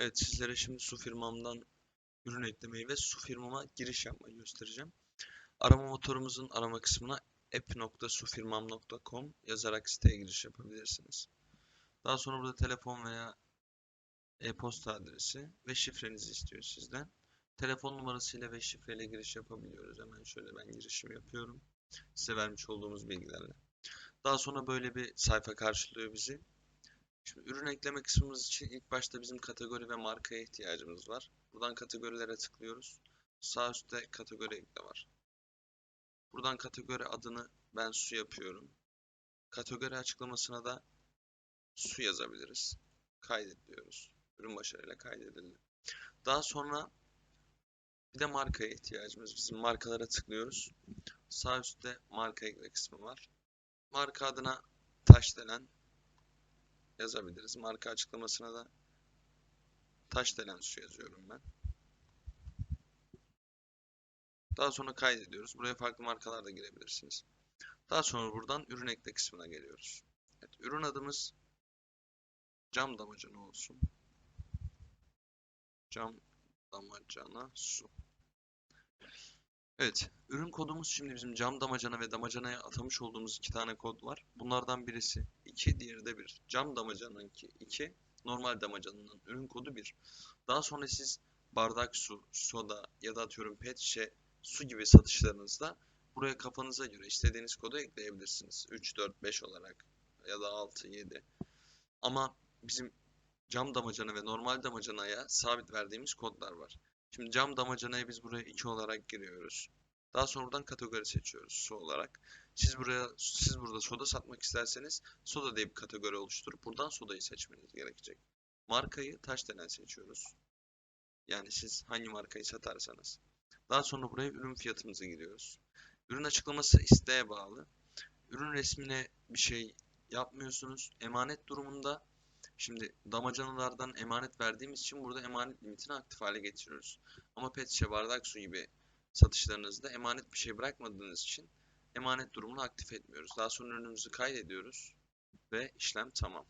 Evet sizlere şimdi su firmamdan ürün eklemeyi ve su firmama giriş yapmayı göstereceğim. Arama motorumuzun arama kısmına app.sufirmam.com yazarak siteye giriş yapabilirsiniz. Daha sonra burada telefon veya e-posta adresi ve şifrenizi istiyor sizden. Telefon numarasıyla ve şifreyle giriş yapabiliyoruz. Hemen şöyle ben girişimi yapıyorum. Size vermiş olduğumuz bilgilerle. Daha sonra böyle bir sayfa karşılıyor bizi. Şimdi ürün ekleme kısmımız için ilk başta bizim kategori ve markaya ihtiyacımız var. Buradan kategorilere tıklıyoruz. Sağ üstte kategori ekle var. Buradan kategori adını ben su yapıyorum. Kategori açıklamasına da su yazabiliriz. Kaydet diyoruz. Ürün başarıyla kaydedildi. Daha sonra bir de markaya ihtiyacımız. Bizim markalara tıklıyoruz. Sağ üstte marka ekle kısmı var. Marka adına Taşdelen yazabiliriz. Marka açıklamasına da Taşdelen su yazıyorum ben. Daha sonra kaydediyoruz. Buraya farklı markalar da girebilirsiniz. Daha sonra buradan ürün ekle kısmına geliyoruz. Evet, ürün adımız cam damacana olsun. Cam damacana su. Evet, ürün kodumuz şimdi bizim cam damacana ve damacanaya atamış olduğumuz iki tane kod var. Bunlardan birisi 2, diğeri de 1. Cam damacananınki 2, normal damacananın ürün kodu 1. Daha sonra siz bardak su, soda ya da atıyorum pet şişe su gibi satışlarınızda buraya kafanıza göre istediğiniz kodu ekleyebilirsiniz. 3, 4, 5 olarak ya da 6, 7. Ama bizim cam damacana ve normal damacanaya sabit verdiğimiz kodlar var. Şimdi cam damacanaya biz buraya 2 olarak giriyoruz. Daha sonra buradan kategori seçiyoruz su olarak. Siz buraya siz burada soda satmak isterseniz soda diye bir kategori oluşturup buradan sodayı seçmeniz gerekecek. Markayı Taşdelen seçiyoruz. Yani siz hangi markayı satarsanız. Daha sonra buraya ürün fiyatımızı giriyoruz. Ürün açıklaması isteğe bağlı. Ürün resmine bir şey yapmıyorsunuz. Emanet durumunda şimdi damacanalardan emanet verdiğimiz için burada emanet limitini aktif hale getiriyoruz. Ama pet şişe, bardak su gibi satışlarınızda emanet bir şey bırakmadığınız için emanet durumunu aktif etmiyoruz. Daha sonra ürünümüzü kaydediyoruz ve işlem tamam.